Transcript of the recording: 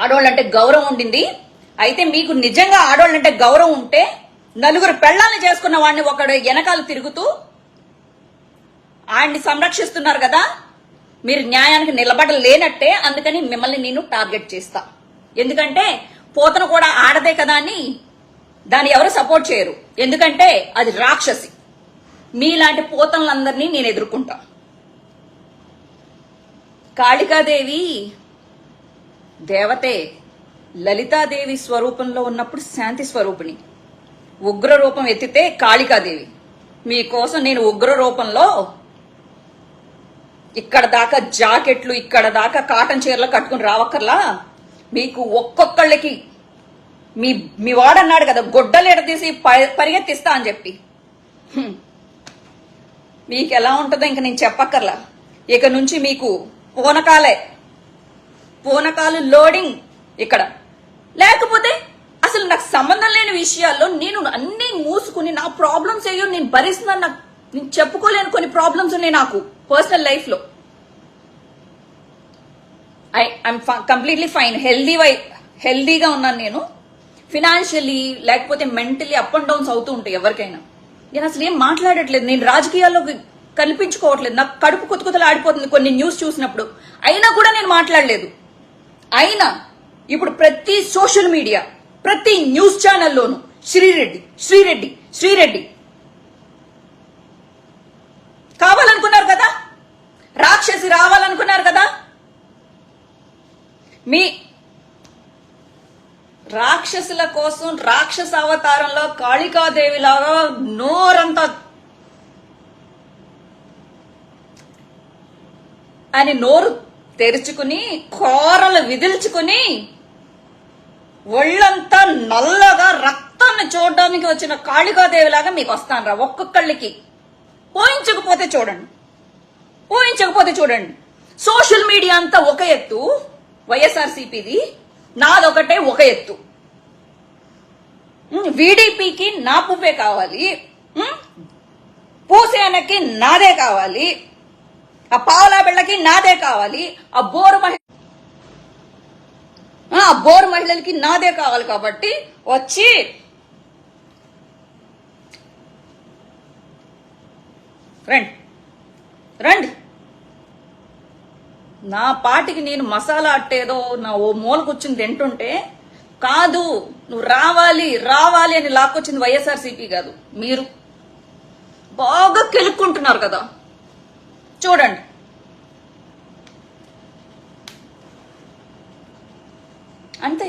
ఆడవాళ్ళంటే గౌరవం ఉండింది. అయితే మీకు నిజంగా ఆడవాళ్ళంటే గౌరవం ఉంటే నలుగురు పెళ్ళాలను చేసుకున్న వాడిని ఒకడు వెనకాల తిరుగుతూ ఆయన్ని సంరక్షిస్తున్నారు కదా. మీరు న్యాయానికి నిలబడలేనట్టే అందుకని మిమ్మల్ని నేను టార్గెట్ చేస్తా. ఎందుకంటే పోతను కూడా ఆడదే కదా అని దాన్ని ఎవరు సపోర్ట్ చేయరు. ఎందుకంటే అది రాక్షసి. మీలాంటి పోతనులందరినీ నేను ఎదుర్కొంటా. కాళికాదేవి దేవతే లలితాదేవి స్వరూపంలో ఉన్నప్పుడు శాంతి స్వరూపిణి. ఉగ్ర రూపం ఎత్తితే కాళికాదేవి. మీకోసం నేను ఉగ్ర రూపంలో ఇక్కడ దాకా జాకెట్లు ఇక్కడ దాకా కాటన్ చీరలు కట్టుకుని రావక్కర్లా? మీకు ఒక్కొక్కళ్ళకి మీ మీ వాడన్నాడు కదా గొడ్డలు తీసి ప- పరిగెత్తిస్తా అని చెప్పి. మీకు ఎలా ఉంటుందో ఇంక నేను చెప్పక్కర్లా. ఇక నుంచి మీకు పూనకాలే పూనకాలు లోడింగ్ ఇక్కడ. లేకపోతే అసలు నాకు సంబంధం లేని విషయాల్లో నేను అన్ని మూసుకుని నా ప్రాబ్లమ్స్ అయ్యో నేను భరిస్తున్నాను నాకు. నేను చెప్పుకోలేని కొన్ని ప్రాబ్లమ్స్ ఉన్నాయి నాకు పర్సనల్ లైఫ్లో I I'm completely fine. Healthy why హెల్దీగా ఉన్నాను నేను. ఫినాన్షియలీ లేకపోతే మెంటలీ అప్ అండ్ డౌన్స్ అవుతూ ఉంటాయి ఎవరికైనా. నేను అసలు ఏం మాట్లాడట్లేదు. నేను రాజకీయాల్లో కల్పించుకోవట్లేదు నాకు కడుపు కుతుకుతలు ఆడిపోతుంది కొన్ని న్యూస్ చూసినప్పుడు. అయినా కూడా నేను మాట్లాడలేదు. అయినా ఇప్పుడు ప్రతి సోషల్ మీడియా ప్రతి న్యూస్ ఛానల్లోనూ శ్రీరెడ్డి శ్రీరెడ్డి శ్రీరెడ్డి. కావాలనుకున్నారు కదా? రాక్షసి రావాలనుకున్నారు కదా? మీ రాక్షసుల కోసం రాక్షస అవతారంలో కాళికాదేవిలాగా నోరంతా అని నోరు తెరుచుకుని కోరలు విదిల్చుకుని ఒళ్ళంతా నల్లగా రక్తాన్ని చూడడానికి వచ్చిన కాళికాదేవిలాగా మీకు వస్తానరా ఒక్కొక్కళ్ళకి. ఊహించకపోతే చూడండి. ఊహించకపోతే చూడండి. సోషల్ మీడియా అంతా ఒక ఎత్తు వైఎస్ఆర్సీపీది నాదొకటే ఒక ఎత్తు. వీడీపీకి నా పువ్వే కావాలి. ఉమ్, పూసేనకి నాదే కావాలి. ఆ పావులా బిళ్ళకి నాదే కావాలి ఆ బోరు మహిళ ఆ బోరు మహిళలకి నాదే కావాలి కాబట్టి వచ్చి రండి రండి. నా పాటికి నేను మసాలా అట్టేదో నా ఓ మూల కూర్చుని తింటుంటే కాదు నువ్వు రావాలి రావాలి అని లాక్కొచ్చింది వైఎస్ఆర్సీపీ కాదు మీరు బాగా కెలుక్కుంటున్నారు కదా. చూడండి. అంతే.